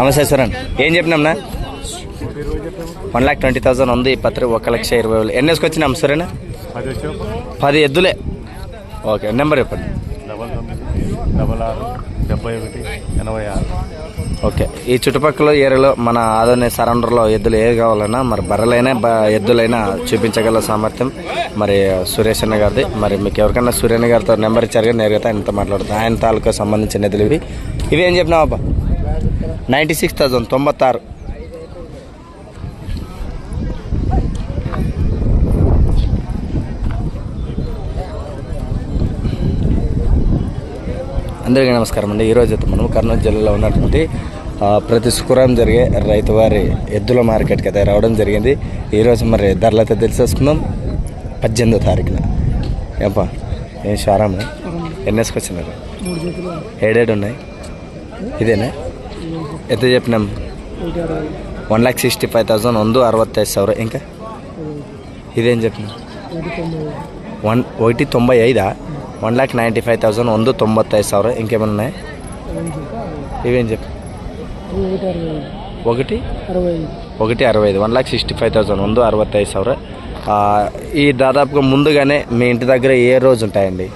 నమస్తే సరణ్ ఏం చెప్పినాంనా వన్ ల్యాక్ ట్వంటీ థౌసండ్ ఉంది పత్రి ఒక లక్ష ఇరవై వేలు. ఎన్ని వేసుకొచ్చినాం సరేనా పది ఎద్దులే. ఓకే నెంబర్ చెప్పండి. డబల్ ఆరు డెబ్బై ఒకటి ఎనభై ఆరు ఓకే ఈ చుట్టుపక్కల ఏరియాలో మన ఆదోని సరౌండర్లో ఎద్దులు ఏది కావాలన్నా మరి బర్రెలైనా ఎద్దులైనా చూపించగల సామర్థ్యం. మరి సురేష్ అన్న గారిది. మరి మీకు ఎవరికైనా సూర్యన్న గారితో నెంబర్ ఇచ్చారు కానీ నేరుగా ఆయనతో మాట్లాడుతాను ఆయన తాలూకా సంబంధించిన ఎద్దులు ఇవి. ఇవి ఏం చెప్పినావు అబ్బా? నైంటీ సిక్స్ థౌజండ్ తొంభత్తారు. అందరికీ నమస్కారం అండి. ఈరోజు అయితే మనం కర్నూలు జిల్లాలో ఉన్నటువంటి ప్రతి శుక్రవారం జరిగే రైతు వారి ఎద్దుల మార్కెట్కి అయితే రావడం జరిగింది. ఈరోజు మరి ధరలు అయితే తెలిసేసుకుందాం. పద్దెనిమిదో తారీఖున. ఏపా? ఏం షారాము ఎన్ని వేసుకొచ్చినారు ఏడేడు ఉన్నాయి ఇదేనా? ఎంత చెప్పినాం one lakh sixty five thousand ಒಂದು ಅರವತ್ತೈದು ಸಾವಿರ ఇంకా ఇదేం చెప్పిన వన్ ఒకటి తొంభై ఐదా one lakh ninety five thousand ಒಂದು తొంభత్తైదు ಸಾವಿರ ఇంకేమైనా ఉన్నాయి ఇవేం చెప్పు ఒకటి ఒకటి అరవై ఐదు one lakh sixty five thousand ಒಂದು అరవత్తైదు ಸಾವಿರ ఆ, ఈ దాదాపుగా ముందుగానే మీ ఇంటి దగ్గర ఏ రోజు ఉంటాయండి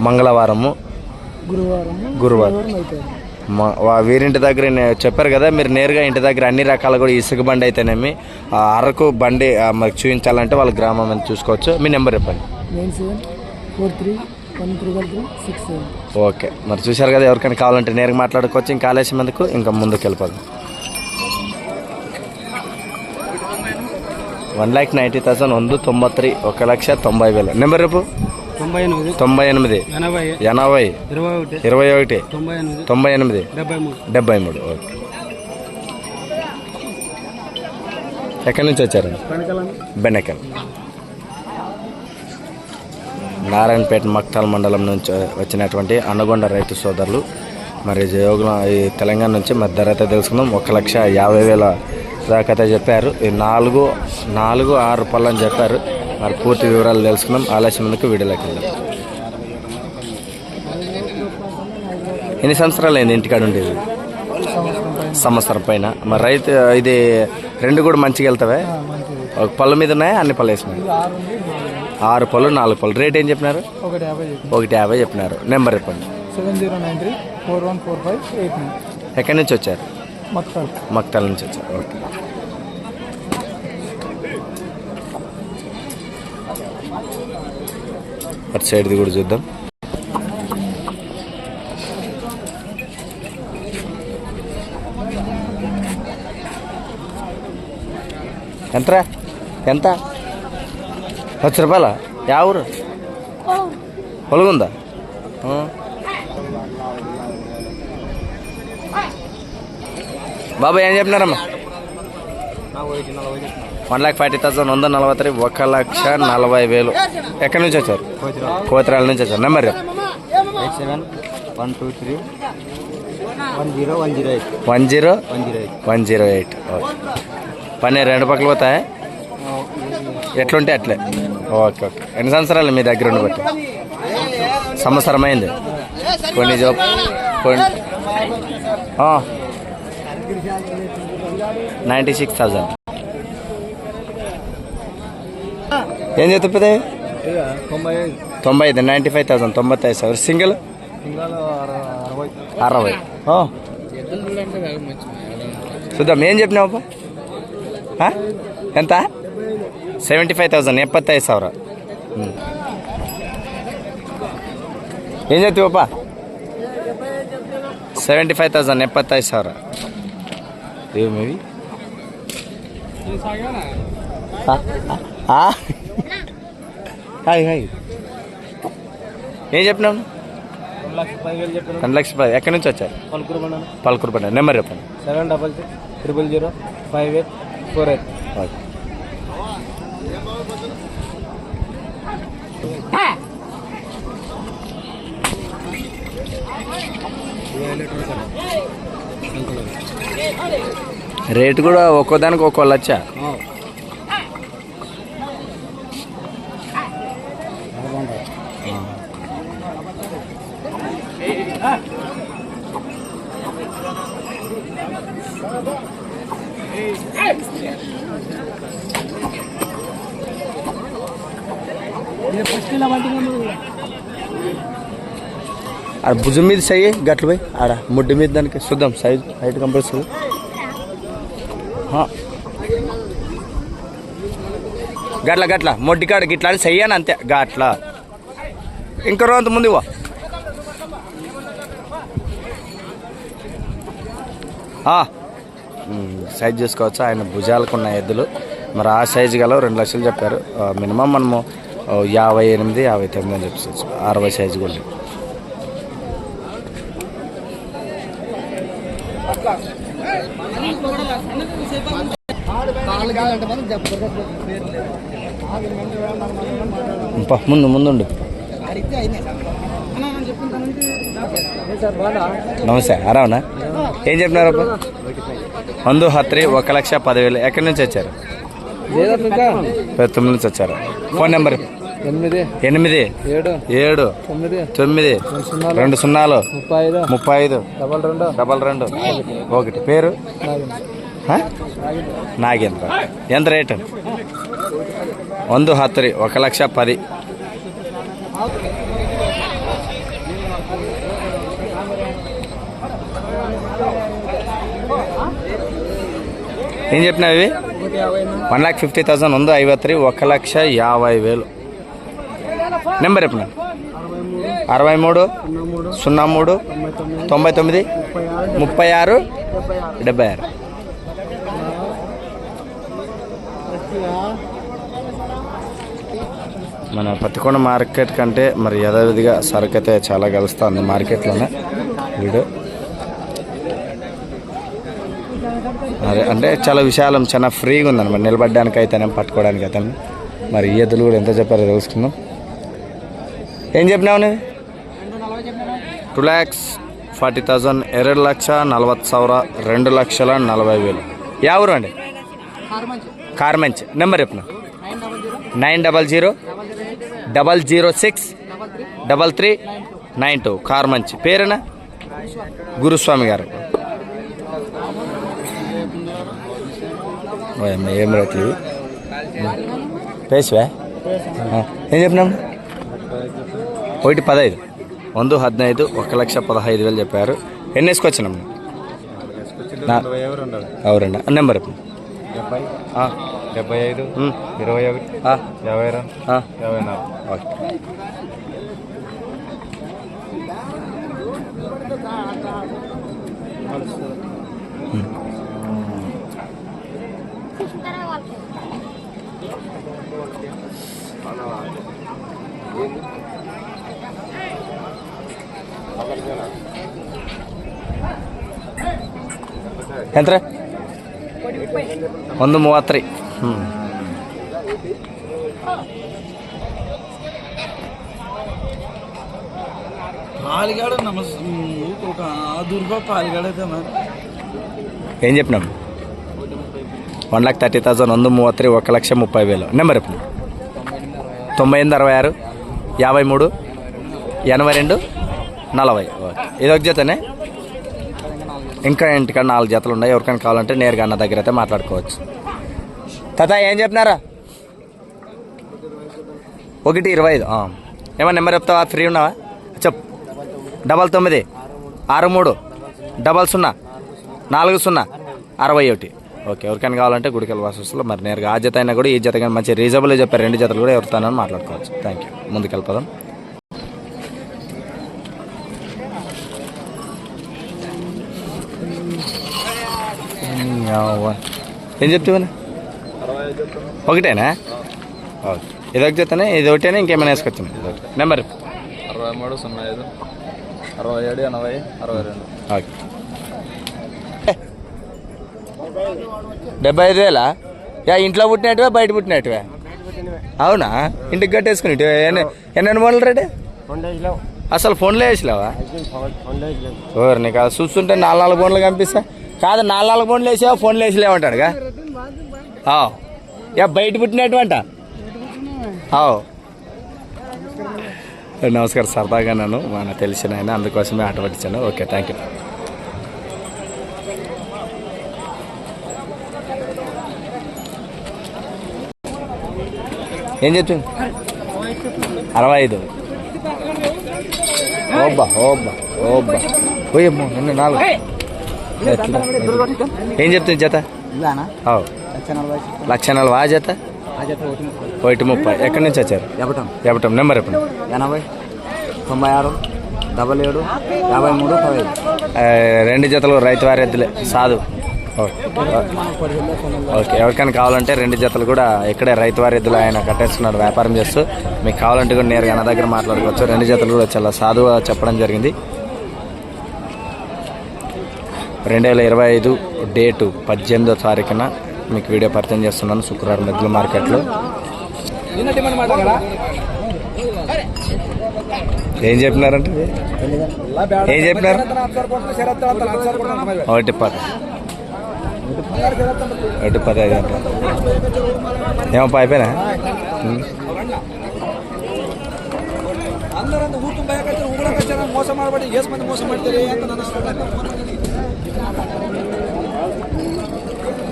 మంగళవారము గురువారం గురువారం మా- వా- వీరింటి దగ్గర నే- చెప్పారు కదా మీరు నేరుగా ఇంటి దగ్గర అన్ని రకాల కూడా ఇసుక బండి అయితేనేమి ఆ అరకు బండి ఆ, మాకు చూపించాలంటే వాళ్ళ గ్రామం అని చూసుకోవచ్చు మీ నెంబర్ చెప్పండి nine seven four three one triple three six seven okay మరి చూశారు కదా ఎవరికైనా కావాలంటే నేరుగా మాట్లాడుకోవచ్చు ఇంకా ఆలస్యం ఎందుకు ఇంకా ముందుకు వెళ్ళిపోదాం వన్ ల్యాక్ నైంటీ థౌసండ్ ಒಂದು ತೊಂಬತ್ತ್ರಿ ఒక లక్ష తొంభై వేలు నెంబర్ రేపు తొంభై ఎనిమిది తొంభై ఎనిమిది ఎనభై ఇరవై ఒకటి తొంభై ఎనిమిది డెబ్బై మూడు. ఓకే. ఎక్కడి నుంచి వచ్చారు? బెనకల్. నారాయణపేట మక్తాల్ మండలం నుంచి వచ్చినటువంటి అన్నగొండ రైతు సోదరులు మరి జయోగుల ఈ తెలంగాణ నుంచి మరి ధర అయితే తెలుసుకుందాం. ఒక లక్ష యాభై వేల దాకా అయితే చెప్పారు. ఈ నాలుగు నాలుగు ఆరు పళ్ళు అని చెప్పారు. మరి పూర్తి వివరాలు తెలుసుకుందాం. ఆలస్యం ఎందుకు వీడియోలోకి వెళ్దాం. ఎన్ని సంవత్సరాలు అయింది ఇంటికాడ ఉండేది? సంవత్సరం పైన. మరి రైతు ఇది రెండు కూడా మంచిగా వెళ్తావే? ఒక పళ్ళు మీద ఉన్నాయా? అన్ని పళ్ళు వేసినాయి? ఆరు పళ్ళు నాలుగు పళ్ళు. రేట్ ఏం చెప్పినారు? ఒకటి యాభై చెప్పినారు. నెంబర్ చెప్పండి. ఎక్కడి నుంచి వచ్చారు? మక్తాల నుంచి వచ్చారు. ఓకే. అటు సైడ్ది కూడా చూద్దాం. ఎంతరా? ఎంత? లక్ష రూపాయల? యా ఊరు? పొలగుందా బాబాయ్ ఏం చెప్పినారమ్మా? వన్ ల్యాక్ ఫార్టీ థౌసండ్ వంద నలభై త్రీ ఒక లక్ష నలభై వేలు. ఎక్కడి నుంచి వచ్చారు? కోతిరాల నుంచి వచ్చారు. Number. Eight seven one two three one zero one zero eight. One zero? One zero eight. One zero eight. పని రెండు పక్కలు పోతాయి? ఎట్లుంటే అట్లే. Okay okay. ఎన్ని సంవత్సరాలు మీ దగ్గర ఉండి బట్టి? సంవత్సరం అయింది. కొన్ని జాబ్ కొన్ని నైంటీ సిక్స్ థౌజండ్ ఏం చెప్తుంది తొంభై ఐదు తొంభై ఐదు నైంటీ ఫైవ్ థౌసండ్ తొంభై ఐదు ಸಾವಿರ సింగిల్ సింగాలు అరవై అరవై ఆ. చూద్దాం ఏం చెప్పినావు అబ్బా? ఆ? ఎంత ಸೆವೆಂಟಿ ಫೈವ್ ತೌಸಂಡ್ ಎಪ್ಪತ್ತೈದು ಸಾವಿರ ಹ್ಞೂ ಏನು ಹೇಳ್ತೀವಪ್ಪ ಸೆವೆಂಟಿ ಫೈವ್ ತೌಸಂಡ್ ಎಪ್ಪತ್ತೈದು ಸಾವಿರ ಇವು ಮೇವಿ హాయ్ హాయ్. ఏం లక్ష చెప్పాను రెండు లక్షల పది ఎక్కడి నుంచి వచ్చారు? పలుకురు పడ్డా నెంబర్ చెప్పండి. Seven double six triple zero five eight four eight. Okay. Rate కూడా ఒక్కోదానికి ఒక్కో లచ్చ? ఆడ భుజం మీద సై గట్లు పోయి. ఆడ ముడ్డు మీద దానికి చూద్దాం సైజ్ హైట్ కంపల్సరీ గట్ల గట్ల మొడ్డి కాడ గిట్లా అని సయ్యాను అంతే గట్ల. ఇంకా రోజు ముందు ఇవ్వ. సైజ్ చేసుకోవచ్చు? ఆయన భుజాలకు ఉన్న ఎద్దులు. మరి ఆ సైజు గల రెండు లక్షలు చెప్పారు. మినిమం మనము యాభై ఎనిమిది యాభై తొమ్మిది అని చెప్పచ్చు అరవై సైజు కూడా ముందు ముందుండు. నమస్తే ఆరావునా? ఏం చెప్పినారు వందు హత్రి ఒక లక్ష పదివేలు. ఎక్కడి నుంచి వచ్చారు? తొమ్మిది నుంచి వచ్చారు. Phone number. ఎనిమిది ఎనిమిది ఏడు ఏడు తొమ్మిది తొమ్మిది రెండు సున్నాలు ముప్పై ఐదు ముప్పై ఐదు డబల్ రెండు డబల్ రెండు ఒకటి పేరు ఆ? నాగేంద్ర ఎంత రేటు ಒಂದು ಹತ್ತು ರೀ ఒక లక్ష పది ఏం చెప్పినావు ఇవి వన్ ల్యాక్ ఫిఫ్టీ థౌసండ్ ಒಂದು ಐವತ್ತು ರೀ ఒక లక్ష యాభై వేలు నెంబర్ చెప్పిన అరవై మూడు సున్నా మూడు తొంభై తొమ్మిది ముప్పై ఆరు డెబ్బై ఆరు. మన పత్తికొండ మార్కెట్ కంటే మరి యథావిధిగా సరుకు అయితే చాలా కలుస్తుంది మార్కెట్లోనే. వీడు. అదే అంటే చాలా విశాలం చాలా ఫ్రీగా ఉందన్నమాట. నిలబడడానికి అయితేనే పట్టుకోవడానికి అయితే మరి ఈ ఎద్దులు కూడా ఎంత చెప్పారో తెలుసుకుందాం. ఏం చెప్పినావు నువ్వు? టూ ల్యాక్స్ ఫార్టీ థౌజండ్ ఎరడు లక్ష నలభై సవర రెండు లక్షల నలభై వేలు. యా ఊరు అండి? కార్మంచ్. నెంబర్ చెప్పిన nine double zero. Double zero six. Double three. Nine two. కార్మంచ్. పేరేనా? గురుస్వామి గారు. ఏం రేట్లు పేసివా? ఏం చెప్పినాం ఒకటి పదహైదు. వంద హదినైదు ఒక లక్ష పదహైదు వేలు చెప్పారు. ఎన్ని వేసుకొచ్చినాం? నా- అవురండి. నెంబర్. డెబ్బై ఆ, డెబ్బై ఐదు ఇరవై ఒకటి ఆ, యాభై రెండు ఆ, యాభై నాలుగు. ఓకే. ಎಂತ್ರ ಒಂದು ಮೂವತ್ತು ರೀ ಹ್ಞೂ పాలిగాడ నమస్ ఒక దుర్గా పాలిగాడ అయితే మరి ఏం చెప్పినాం వన్ లాక్ థర్టీ థౌసండ్ వంద మూవత్తి ఒక లక్ష ముప్పై వేలు నెంబర్ చెప్పిన తొంభై ఎనిమిది అరవై ఆరు యాభై మూడు ఎనభై రెండు నలభై. ఓకే ఇది ఒక జతనే? ఇంకా ఇంటికాడ నాలుగు జతలు ఉన్నాయి. ఎవరికైనా కావాలంటే నేరుగా అన్న దగ్గర అయితే మాట్లాడుకోవచ్చు. తత ఏం చెప్పినారా ఒకటి ఇరవై ఐదు. ఏమన్నా నెంబర్ చెప్తావా? ఫ్రీ ఉన్నావా? చెప్పు. డబల్ తొమ్మిది ఆరు మూడు డబల్ సున్నా నాలుగు సున్నా అరవై ఒకటి. ఓకే ఎవరికైనా కావాలంటే గుడికల్ వాసస్సులో మరి నేరుగా ఆ జత అయినా కూడా ఈ జత కానీ మంచి రీజనబుల్ చెప్పారు. రెండు జతలు కూడా ఎవరితోనని మాట్లాడుకోవచ్చు. థ్యాంక్ యూ ముందుకు వెళ్ళిపోదాం. ఏం చెప్తావా ఒకటేనా? ఓకే. ఇది ఒక జతనే ఇది ఒకటేనా? ఇంకేమైనా వేసుకొచ్చాను నెంబర్ అరవై మూడు సున్నా ఐదు. అరవై ఏడు ఎనభై అరవై రెండు. ఓకే. డెబ్బై ఐదు వేలా? యా ఇంట్లో పుట్టినట్టువే బయట పుట్టినట్టువే? అవునా? ఇంటికి కట్టేసుకుని ఎన్ని మోడల్ రెడీ అసలు ఫోన్లో వేసినావా? ఎవరు నీకు అది చూస్తుంటే నాలుగు నాలుగు ఫోన్లు కనిపిస్తా. కాదు నాలుగు నాలుగు ఫోన్లు వేసావా ఫోన్లు వేసిలేమంటాడుగా అవు యా బయట పుట్టినటువంటి అవు నమస్కారం సరదాగా నన్ను మన తెలిసిన ఆయన అందుకోసమే ఆట పట్టించాను. ఓకే థ్యాంక్ యూ ఏం చెప్తుంది అరవై ఐదు ఓబ్బా ఓబ్బా. ఓబ్బా పోయమ్మో నిన్న నాలుగు? ఏం చెప్తుంది జత? లక్ష నలభై జత? ఒకటి ముప్పై. ఎక్కడి నుంచి వచ్చారు? చెప్పటం చెప్పటం నెంబర్ చెప్పండి. ఎనభై తొంభై ఆరు డబల్ ఏడు యాభై మూడు రెండు జతలు రైతు వారి ఎద్దులే. సాధు. ఓకే ఓకే ఎవరికైనా కావాలంటే రెండు జతలు కూడా ఇక్కడే రైతు వారి ఎద్దులు ఆయన కట్టేస్తున్నాడు వ్యాపారం చేస్తూ. మీకు కావాలంటే కూడా నేరుగా అన్న దగ్గర మాట్లాడుకోవచ్చు. రెండు జతలు కూడా చాలా సాధువుగా చెప్పడం జరిగింది. రెండు వేల ఇరవై ఐదు డేటు పద్దెనిమిదో తారీఖున మీకు వీడియో పరిచయం చేస్తున్నాను శుక్రవారం ఎద్దుల మార్కెట్లో. ఏం చెప్పినారంటే? ఏం చెప్పినారు? ఒకటి పది. ఎటు పదహైదు గంటల. ఏమో అయిపోయినా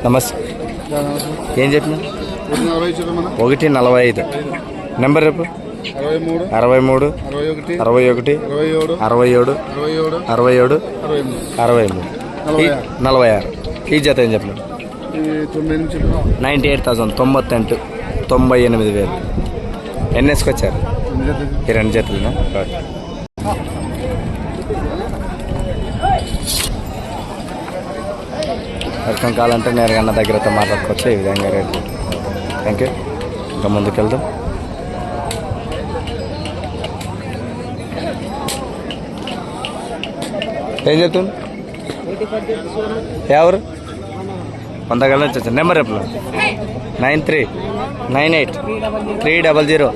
నమస్తే. ఏం చెప్పిన ఒకటి నలభై ఐదు. నెంబర్ రేపు అరవై మూడు అరవై ఒకటి అరవై ఏడు అరవై ఏడు అరవై ఏడు అరవై మూడు. నలభై ఆరు. ఈ జత ఏం చెప్పిన ఈ తొమ్మిది నుంచి నైంటీ ఎయిట్ థౌసండ్ తొంభత్తెంటు తొంభై ఎనిమిది వేలు. ఎన్ని వేసుకొచ్చారు ఈ రెండు జతలునా. వర్షం కావాలంటే నేరుగా అన్న దగ్గరతో మాట్లాడుకోవచ్చు ఈ విధంగా రేట్లు థ్యాంక్ యూ ఇంకా ముందుకు వెళ్దాం ఏం చెప్తుంది ఎవరు? వంద గల నుంచి వచ్చాను నెంబర్ ఎప్పుడు nine three nine eight three double zero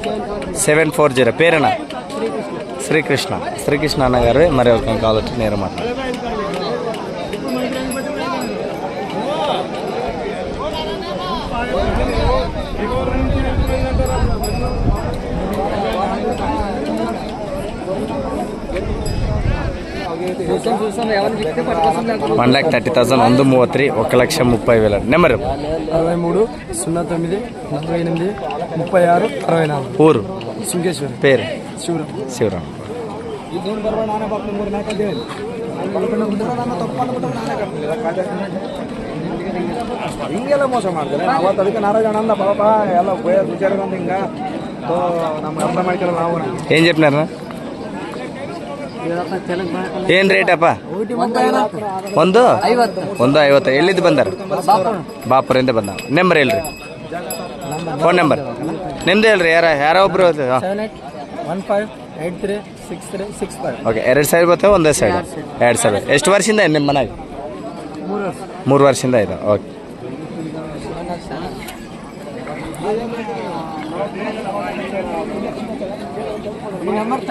seven four zero. పేరేనా Srikrishna. Srikrishna అన్న గారు మరి ఒక కావచ్చు నేరు మాట వన్ ల్యాక్ థర్టీ థౌసండ్ ಒಂದು ಮೂವತ್ತು ఒక లక్ష ముప్పై వేల నెంబర్ అరవై మూడు సున్నా తొమ్మిది నలభై ఎనిమిది ముప్పై ఆరు అరవై నాలుగు ఊరు శృంగేశ్వరి పేరు శివరాం శివరాం ಹಿಂಗೆಲ್ಲ ಮೋಸ ಮಾಡ್ತಾರೆ ಅವತ್ತು ಅದಕ್ಕೆ ನಾರಾಯಣ ಅಂದ ಪಾಪ ಎಲ್ಲ ಭಯ ವಿಚಾರ ಬಂದು ಹಿಂಗ ಸೊ ನಮ್ಮ ಅರ್ಥ ಮಾಡ್ಕೊಳ್ಳಲ್ಲ ನಾವು ఏం చెప్పినారా ಏನ್ ರೇಟ್ ಅಪ್ಪ? ಒಂದು? ಒಂದು ಐವತ್ತು. ಎಲ್ಲಿದ್ದು ಬಂದಾರ? ಬಾಪುರಿಂದ ಬಂದ ನಂಬರ್ ಹೇಳ್ರಿ. ಫೋನ್ ನಂಬರ್ ನಿಮ್ದು ಹೇಳ್ರಿ, ಯಾರ, ಯಾರೋ ಒಬ್ರು ಓಕೆ ಎರಡು ಸಾವಿರ ಬರ್ತವೆ ಒಂದೇ ಸೈಡ್ ಎರಡು ಸಾವಿರ ಎಷ್ಟು ವರ್ಷದಿಂದ ನಿಮ್ಮ ಮನೆಗೆ? ಮೂರು ವರ್ಷದಿಂದ ಇದೆ. ಓಕೆ ನಂಬರ್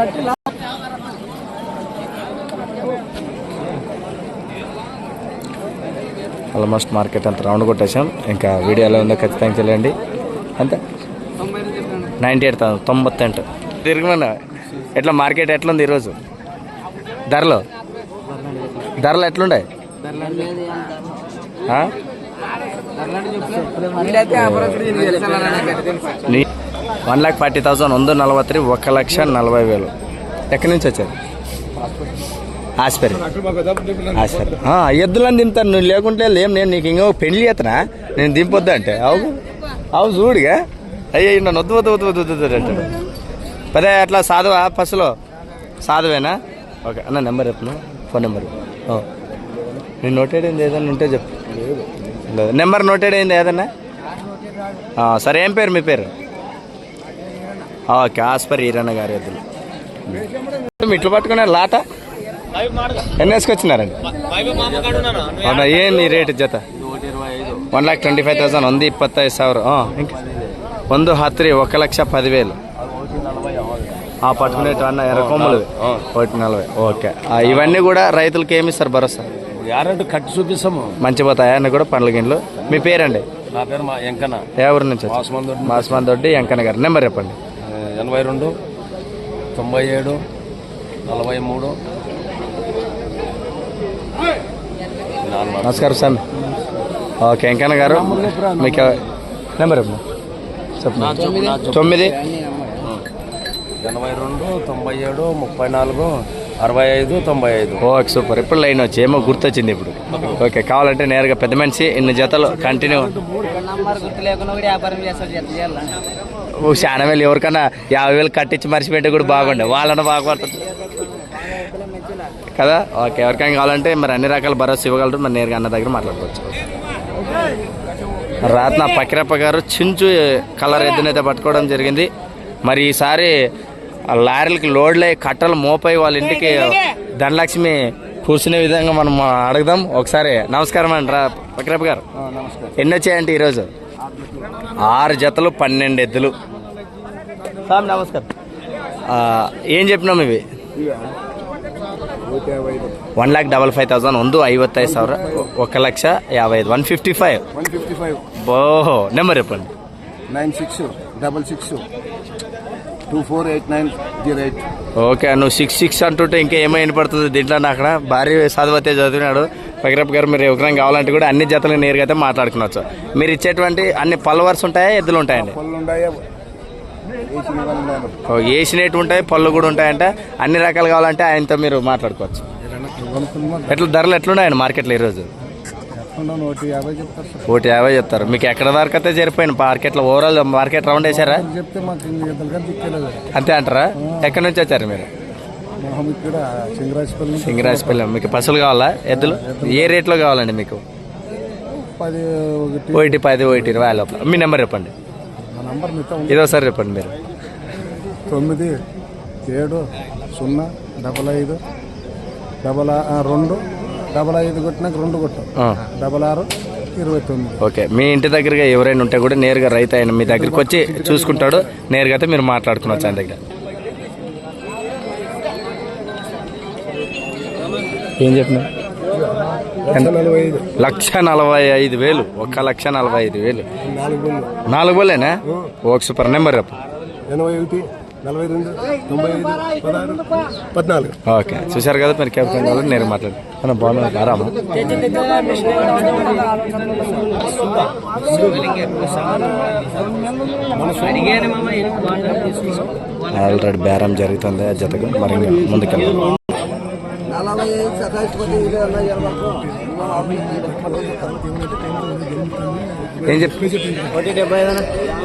ఆల్మోస్ట్ మార్కెట్ అంతా రౌండ్ కొట్టేసాం ఇంకా వీడియో ఎలా ఉందో ఖచ్చితంగా చెల్లండి అంతే. నైంటీ ఎయిట్ థౌసండ్ తొంభత్తెంటు. తిరిగిన ఎట్లా మార్కెట్ ఎట్లుంది ఈరోజు? ధరలు? ధరలు ఎట్లుండే నీ వన్ ల్యాక్ ఫార్టీ థౌసండ్ వంద నలభై ఒక లక్ష నలభై వేలు. ఎక్కడి నుంచి వచ్చారు? ఆస్పరి. ఆస్పరి. ఎద్దులను దింపుతాను నువ్వు లేకుంటే లేం నేను నీకు ఇంకో పెళ్ళి చేతనా? నేను దింపొద్దు అంటే? అవు అవు చూడుగా. అయ్యే నన్ను వద్దు వద్దు వద్దు వద్దు వద్దు అంటాడు. పదే అట్లా సాధువా? ఫస్ట్లో సాధువేనా? ఓకే అన్న నెంబర్ చెప్పను ఫోన్ నెంబర్ నేను నోటెడ్ అయింది ఏదైనా ఉంటే చెప్పు. లేదు. నెంబర్ నోటెడ్ అయింది ఏదన్నా సరే ఏం పేరు మీ పేరు? ఓకే ఆస్పర్ ఈరన్న గారి ఎద్దులు. ఇట్లు పట్టుకునే లాట? ఎన్ని వేసుకొచ్చినారండి అవునా ఏంది ರೇಟ್ ಜೊತೆ one lakh twenty five thousand ಒಂದು ಇಪ್ಪತ್ತೈದು ಸಾವಿರ ಹಾಂ ఇంక ಒಂದು ಹತ್ತು ఒక లక్ష పదివేలు ఆ పట్టుకునేటి అన్న ఎర్రకొమ్మలు ఒకటి నలభై ఓకే ఆ, ఇవన్నీ కూడా రైతులకి ఏమి ఇస్తారు భరోసా యారంటే కట్టి చూపిస్తాము మంచి పోతాయి అన్నీ కూడా పండ్ల గిండ్లు మీ పేరండి నా పేరు మా ఎంకన్న ఏ ఊరు నుంచి మాస్మాన్ దొడ్డి వెంకన్న గారు నెంబర్ చెప్పండి ఎనభై రెండు తొంభై ఏడు నలభై మూడు నమస్కారం స్వామి ఓకే వెంకన్న గారు మీకు నెంబర్ చెప్పండి. తొమ్మిది? ఎనభై రెండు తొంభై ఏడు ముప్పై నాలుగు అరవై ఐదు తొంభై ఐదు. Okay super. ఇప్పుడు లైన్ వచ్చి ఏమో గుర్తొచ్చింది ఇప్పుడు. ఓకే కావాలంటే నేరుగా పెద్ద మనిషి ఇన్ని జతలు కంటిన్యూ చాలా వేలు ఎవరికన్నా యాభై వేలు కట్టించి మర్చిపెట్టి కూడా బాగుండే. వాళ్ళని బాగుపడుతుంది కదా? ఓకే ఎవరికైనా కావాలంటే మరి అన్ని రకాల భరోసా ఇవ్వగలరు. మరి నేరుగా అన్న దగ్గర మాట్లాడుకోవచ్చు. రాత్న పకిరప్ప గారు చించు కలర్ ఎద్దునైతే పట్టుకోవడం జరిగింది. మరి ఈసారి లారీలకి లోడ్లే కట్టలు మోపై వాళ్ళ ఇంటికి ధనలక్ష్మి కూర్చునే విధంగా మనం అడుగుదాం. ఒకసారి నమస్కారం అండి రా పకిరప్ప గారు. ఎన్ని వచ్చాయంటే ఈరోజు? ఆరు జతలు పన్నెండు ఎద్దులు. సార్ నమస్కారం. ఏం చెప్పినాం ఇవి one lakh double five thousand ಒಂದು ಐವತ್ತೈದು ಸಾವಿರ ఒక లక్ష యాభై ఐదు one fifty five one fifty five ఓహో నెంబర్ చెప్పండి nine six double six two four eight nine zero eight okay నువ్వు సిక్స్ సిక్స్ అంటుంటే ఇంకా ఏమైనా పడుతుంది దీంట్లో అక్కడ భారీ చదివితే చదివినాడు పగిరప్ప గారు మీరు ఎవరైనా కావాలంటే కూడా అన్ని జతలు నేరుగా అయితే మాట్లాడుకునవచ్చు మీరు ఇచ్చేటువంటి అన్ని పల్లవర్స్ ఉంటాయా ఎద్దులు ఉంటాయండి పళ్ళు ఉన్నాయా వేసినట్టు ఉంటాయి పళ్ళు కూడా ఉంటాయంటే. అన్ని రకాలు కావాలంటే ఆయనతో మీరు మాట్లాడుకోవచ్చు. ఎట్లా ధరలు ఎట్లున్నాయండి మార్కెట్లో ఈరోజు? ఒకటి యాభై చెప్తారు. మీకు ఎక్కడ వరకు అయితే జరిపోయింది మార్కెట్లో ఓవరాల్ మార్కెట్ రౌండ్ వేసారా అంతే అంటారా? ఎక్కడి నుంచి వచ్చారు మీరు? సింగరాజపల్లి. మీకు పశువులు కావాలా? ఎద్దులు? ఏ రేట్లో కావాలండి మీకు? ఒకటి. పది ఒకటి ఇరవై లోపల. మీ నెంబర్ చెప్పండి. నంబర్ మిగతా ఉంది. ఇదోసారి చెప్పండి మీరు. తొమ్మిది ఏడు సున్నా డబల్ ఐదు డబల్ ఆ- ఆ, రెండు డబల్ ఐదు కొట్టినాక రెండు కొట్టు. ఆ, డబల్ ఆరు ఇరవై తొమ్మిది. ఓకే. మీ ఇంటి దగ్గరగా ఎవరైనా ఉంటే కూడా నేరుగా రైతు అయిన మీ దగ్గరికి వచ్చి చూసుకుంటాడు. నేరుగా అయితే మీరు మాట్లాడుకున్నచ్చు ఆయన దగ్గర. ఏం చెప్పిన లక్ష నలభై ఐదు. వేలు. ఒక్క లక్ష నలభై ఐదు వేలు. నాలుగు వేలు. నాలుగు వేలేనా? ఓకే సూపర్ నెంబర్ చెప్పు. ఎనభై ఒకటి నలభై రెండు తొంభై ఐదు పదహారు పద్నాలుగు. ఓకే. చూశారు కదా మీరు కెప్టెన్ కావాలి నేను మాట్లాడు. మన బాగున్నా ఆరామా? ఆల్రెడీ బేరం జరుగుతుంది ఆ జతకు. మరి ఇంకా ముందుకెళ్ళాలి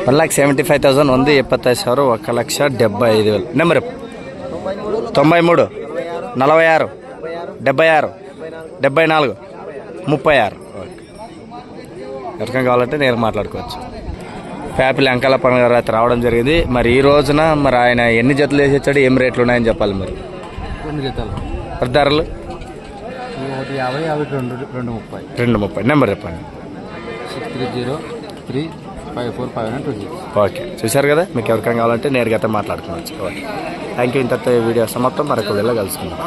one lakh seventy five thousand ఉంది ఎప్పత్తైదు సార్ ఒక లక్ష డెబ్బై ఐదు వేలు. నెంబర్. తొంభై మూడు నలభై ఆరు డెబ్బై ఆరు డెబ్బై నాలుగు ముప్పై ఆరు. ఎవరికైనా కావాలంటే నేను మాట్లాడుకోవచ్చు. ప్యాపిల్ అంకాల పండుగ రాత్రి రావడం జరిగింది. మరి ఈ రోజున మరి ఆయన ఎన్ని జతలు వేసి వచ్చాడు ఏం రేట్లు ఉన్నాయని చెప్పాలి మరి? రెండు జతలు. ధరలు? ఒకటి యాభై యాభై రెండు రెండు ముప్పై. రెండు ముప్పై. నెంబర్ చెప్పండి. Six three zero three five four five nine two zero. Okay. చూశారు కదా? మీకు ఎవరికైనా కావాలంటే నేరుగా అయితే మాట్లాడుకోవచ్చు ఓకే. థ్యాంక్ యూ ఇంత వీడియో సమాప్తం. మరొక వీడియోలో కలుసుకుందాం.